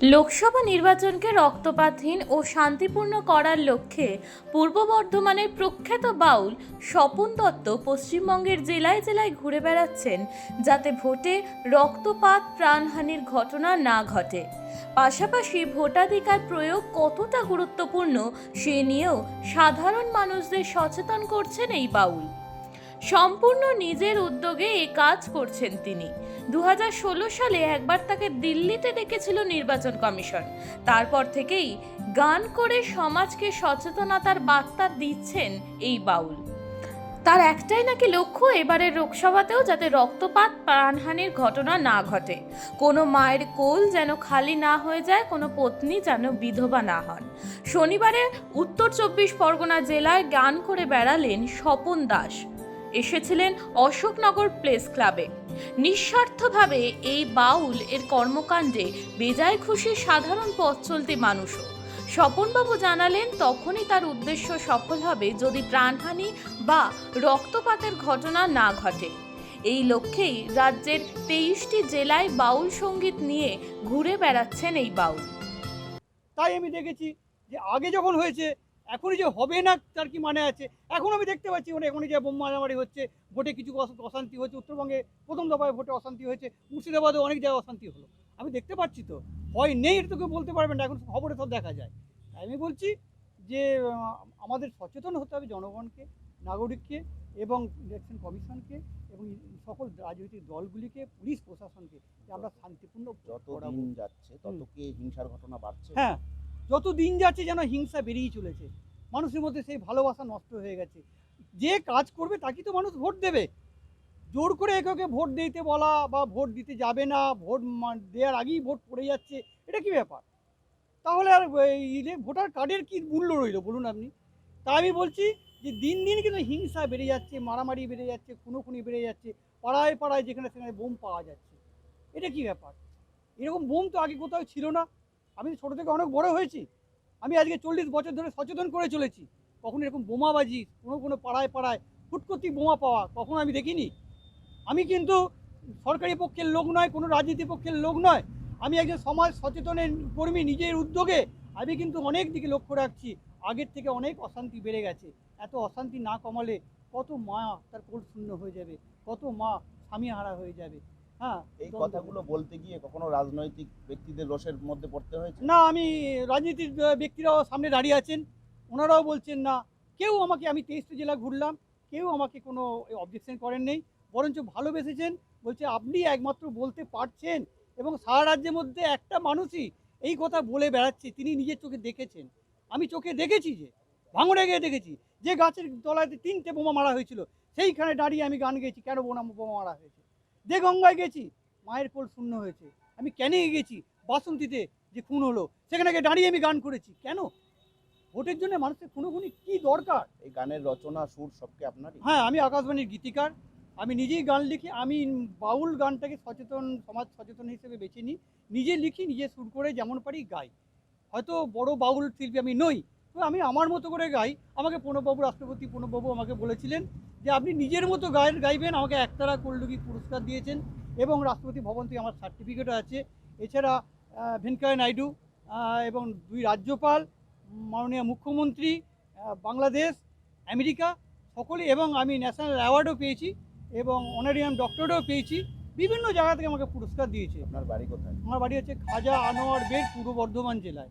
লোকসভা নির্বাচনকে রক্তপাতহীন ও শান্তিপূর্ণ করার লক্ষ্যে পূর্ব বর্ধমানের প্রখ্যাত বাউল স্বপন দত্ত পশ্চিমবঙ্গের জেলায় জেলায় ঘুরে বেড়াচ্ছেন, যাতে ভোটে রক্তপাত প্রাণহানির ঘটনা না ঘটে। পাশাপাশি ভোটাধিকার প্রয়োগ কতটা গুরুত্বপূর্ণ, সে নিয়েও সাধারণ মানুষদের সচেতন করছেন এই বাউল। সম্পূর্ণ নিজের উদ্যোগে এই কাজ করছেন তিনি। দু হাজার ষোলো সালে একবার তাকে দিল্লিতে ডেকেছিল নির্বাচন কমিশন। তারপর থেকেই গান করে সমাজকে সচেতনতার বার্তা দিচ্ছেন এই বাউল। তার একটাই নাকি লক্ষ্য, এবারের লোকসভাতেও যাতে রক্তপাত, প্রাণহানির ঘটনা না ঘটে। কোনো মায়ের কোল যেন খালি না হয়ে যায়, কোনো পত্নী যেন বিধবা না হন। শনিবারে উত্তর চব্বিশ পরগনা জেলায় গান করে বেড়ালেন স্বপন দাস। এসেছিলেন অশোকনগর প্লেস ক্লাবে। নিঃস্বার্থভাবে এই বাউল এর কর্মকাণ্ডে বেজায় খুশি সাধারণ পথ চলতি মানুষও। স্বপনবাবু জানালেন, তখনই তার উদ্দেশ্য সফল হবে যদি প্রাণহানি বা রক্তপাতের ঘটনা না ঘটে। এই লক্ষ্যেই রাজ্যের তেইশটি জেলায় বাউল সংগীত নিয়ে ঘুরে বেড়াচ্ছেন এই বাউল। তাই আমি দেখেছি যে আগে যখন হয়েছে এখনই যে হবে না তার কি মানে আছে? এখন আমি দেখতে পাচ্ছি মানে এখনই যে বোম মারামারি হচ্ছে ভোটে কিছু অশ- অশান্তি হয়েছে উত্তরবঙ্গে প্রথম দফায় ভোটে অশান্তি হয়েছে মুর্শিদাবাদে অনেক জায়গায় অশান্তি হলো। আমি দেখতে পাচ্ছি তো হয় নেই এটা তো কেউ বলতে পারবেন না এখন খবরে সব দেখা যায়। তাই আমি বলছি যে আমাদের সচেতন হতে হবে জনগণকে নাগরিককে এবং ইলেকশন কমিশনকে এবং সকল রাজনৈতিক দলগুলিকে পুলিশ প্রশাসনকে যে আমরা শান্তিপূর্ণ যত দিন যাচ্ছে তত কি হিংসার ঘটনা বাড়ছে। হ্যাঁ। যত দিন যাচ্ছে যেন হিংসা বেরিয়েই চলেছে। মানুষের মধ্যে সেই ভালোবাসা নষ্ট হয়ে গেছে। যে কাজ করবে তাকেই তো মানুষ ভোট দেবে। জোর করে একে ভোট দিতে বলা বা ভোট দিতে যাবে না, ভোট দেওয়ার আগেই ভোট পড়ে যাচ্ছে, এটা কি ব্যাপার? তাহলে আর ভোটার কার্ডের কি মূল্য রইল বলুন আপনি? তা আমি বলছি যে দিন দিন কিন্তু হিংসা বেড়ে যাচ্ছে, মারামারি বেড়ে যাচ্ছে, খুনোখুনি বেড়ে যাচ্ছে, পাড়ায় পাড়ায় যেখানে সেখানে বোম পাওয়া যাচ্ছে। এটা কি ব্যাপার? এরকম বোম তো আগে কোথাও ছিল না। আমি ছোটো থেকে অনেক বড় হয়েছি। আমি আজকে চল্লিশ বছর ধরে সচেতন করে চলেছি। কখন এরকম বোমাবাজি, কোনো কোনো পাড়ায় পাড়ায় ফুটকতি বোমা পাওয়া, কখনো আমি দেখিনি। আমি কিন্তু সরকারি পক্ষের লোক নয়, কোনো রাজনীতি পক্ষের লোক নয়। আমি একজন সমাজ সচেতনের কর্মী, নিজের উদ্যোগে আমি কিন্তু অনেক দিকে লক্ষ্য রাখছি। আগের থেকে অনেক অশান্তি বেড়ে গেছে। এত অশান্তি না কমালে কত মা তার কোল শূন্য হয়ে যাবে, কত মা স্বামী হারা হয়ে যাবে। হ্যাঁ এই কথাগুলো বলতে গিয়ে কখনো রাজনৈতিক ব্যক্তিদের রোষের মধ্যে পড়তে হয়েছে? না আমি রাজনীতির ব্যক্তিরাও সামনে দাঁড়িয়ে আছেন। ওনারাও বলছেন না কেউ আমাকে আমি তেইশটি জেলা ঘুরলাম কেউ আমাকে কোনো অবজেকশন করেন নেই বরঞ্চ ভালোবেসেছেন বলছে আপনি একমাত্র বলতে পারছেন এবং সারা রাজ্যের মধ্যে একটা মানুষই এই কথা বলে বেড়াচ্ছে তিনি নিজের চোখে দেখেছেন। আমি চোখে দেখেছি যে ভাঙড়ে গিয়ে দেখেছি যে গাছের তলায় তিনটে বোমা মারা হয়েছিল সেইখানে দাঁড়িয়ে আমি গান গেয়েছি কেন বোনা বোমা মারা হয়েছে? দে গঙ্গায় গেছি মায়ের কোল শূন্য হয়েছে। আমি কেনে গেছি বাসন্তীতে যে খুন হলো সেখানে গিয়ে দাঁড়িয়ে আমি গান করেছি। কেন? ভোটের জন্য মানুষের খুনোখুনি কি দরকার? এই গানের রচনা সুর সবকে আপনার হ্যাঁ আমি আকাশবাণীর গীতিকার। আমি নিজেই গান লিখি আমি বাউল গানটাকে সচেতন সমাজ সচেতন হিসেবে বেছে নিই। নিজে লিখি নিজে সুর করে যেমন পারি গাই। হয়তো বড় বাউল শিল্পী আমি নই আমি আমার মতো করে গাই। আমাকে প্রণববাবু রাষ্ট্রপতি প্রণববাবু আমাকে বলেছিলেন যে আপনি নিজের মতো গায়ের গাইবেন। আমাকে একতারা কল্লুকি পুরস্কার দিয়েছেন এবং রাষ্ট্রপতি ভবন থেকে আমার সার্টিফিকেটও আছে। এছাড়া ভেঙ্কাইয়া নাইডু এবং দুই রাজ্যপাল মাননীয় মুখ্যমন্ত্রী বাংলাদেশ আমেরিকা সকলে এবং আমি ন্যাশনাল অ্যাওয়ার্ডও পেয়েছি এবং অনারিয়াম ডক্টরেটও পেয়েছি। বিভিন্ন জায়গা থেকে আমাকে পুরস্কার দিয়েছে। আপনার বাড়ি কোথায়? আমার বাড়ি হচ্ছে খাজা আনোয়ার বেগ পূর্ব বর্ধমান জেলায়।